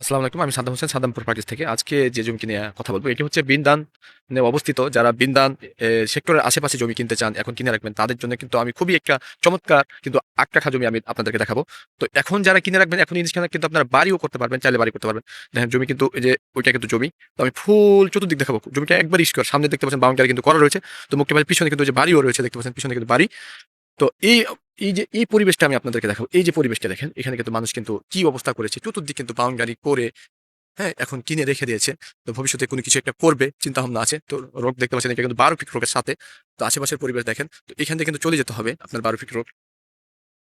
আসসালামু আলাইকুম, আমি সাদ্দাম হোসেন সাদ্দামপুর পার্টিস থেকে। আজকে যে জমি নিয়ে কথা বলব, এটি হচ্ছে বিন্দান অবস্থিত। যারা বিন্দান সেক্টরের আশেপাশে জমি কিনতে চান, এখন কিনে রাখবেন, তাদের জন্য কিন্তু আমি খুবই একটা চমৎকার কিন্তু আটটাখা জমি আমি আপনাদেরকে দেখাবো। তো এখন যারা কিনে রাখবেন, এখন জিনিসখানে কিন্তু আপনারা বাড়িও করতে পারবেন, চাইলে বাড়ি করতে পারবেন। দেখেন, জমি কিন্তু এই যে, ওইটা কিন্তু জমি। তো আমি ফুল চতুর্দিক দেখাবো। জমিটা একবার স্কোয়ার, সামনে দেখতে পাচ্ছেন বাউন্ডারি কিন্তু করা রয়েছে। তো মুখে পিছনে কিন্তু যে বাড়িও রয়েছে, দেখতে পাচ্ছেন পিছনে কিন্তু বাড়ি। তো এই এই যে, এই পরিবেশটা আমি আপনাদেরকে দেখাবো। এই যে পরিবেশটা দেখেন, এখানে কিন্তু মানুষ কিন্তু কি অবস্থা করেছে, চতুর্দিক কিন্তু বাউন্ডারি করে হ্যাঁ এখন কিনে রেখে দিয়েছে। তো ভবিষ্যতে কোনো কিছু একটা করবে চিন্তা ভাবনা আছে। তো রোগ দেখতে পাচ্ছেন কিন্তু বারো ফিট রোগের সাথে। তো আশেপাশের পরিবেশ দেখেন, তো এখান থেকে কিন্তু চলে যেতে হবে আপনার বারো ফিট রোগ।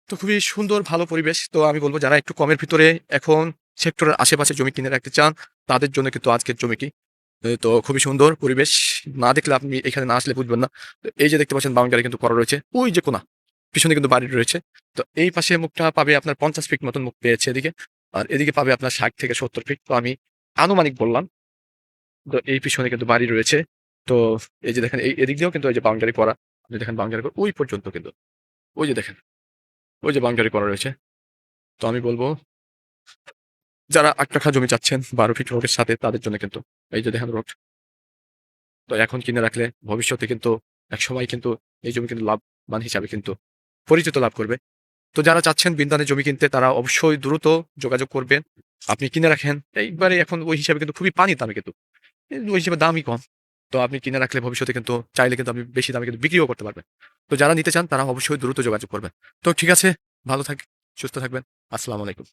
তো খুবই সুন্দর, ভালো পরিবেশ। তো আমি বলব, যারা একটু কমের ভিতরে এখন সেক্টরের আশেপাশে জমি কিনে রাখতে চান, তাদের জন্য কিন্তু আজকের জমিটি তো খুবই সুন্দর পরিবেশ। না দেখলে আপনি এখানে না আসলে বুঝবেন না। এই যে দেখতে পাচ্ছেন, বাউন্ডারি কিন্তু করা রয়েছে। ওই যে কোনা পিছনে কিন্তু বাড়ি রয়েছে। তো এই পাশে মুখটা পাবে আপনার পঞ্চাশ ফিট মতন মুখ পেয়েছে এদিকে। আর এদিকে পাবে আপনার ষাট থেকে সত্তর ফিট তো আমি আনুমানিক বললাম তো এই পিছনে কিন্তু বাড়ি রয়েছে। তো এই যে দেখেন, এই এদিক দিয়েও কিন্তু এই যে বাউন্ডারি করা। আপনি দেখেন বাউন্ডারি করা, ওই পর্যন্ত কিন্তু। ওই যে দেখেন, ওই যে বাউন্ডারি করা রয়েছে। তো আমি বলব, যারা আট টাকা জমি চাচ্ছেন, বারো ফিট রোডের সাথে, তাদের জন্য কিন্তু এই যে দেখেন রোড তো এখন কিনে রাখলে ভবিষ্যতে কিন্তু এক সময় কিন্তু এই জমি কিন্তু লাভবান হিসাবে কিন্তু পরিচিত লাভ করবে। তো যারা চাচ্ছেন বিন্দানে জমি কিনতে, তারা অবশ্যই দ্রুত যোগাযোগ করবেন। আপনি কিনে রাখেন। এইবারে এখন ওই হিসাবে কিন্তু খুবই পানি দামে কিন্তু। ওই হিসাবে দামই কম। তো আপনি কিনে রাখলে ভবিষ্যতে কিন্তু চাইলে কিন্তু আপনি বেশি দামে কিন্তু বিক্রিও করতে পারবেন। তো যারা নিতে চান, তারা অবশ্যই দ্রুত যোগাযোগ করবেন। তো ঠিক আছে, ভালো থাক, সুস্থ থাকবেন। আসসালামু আলাইকুম।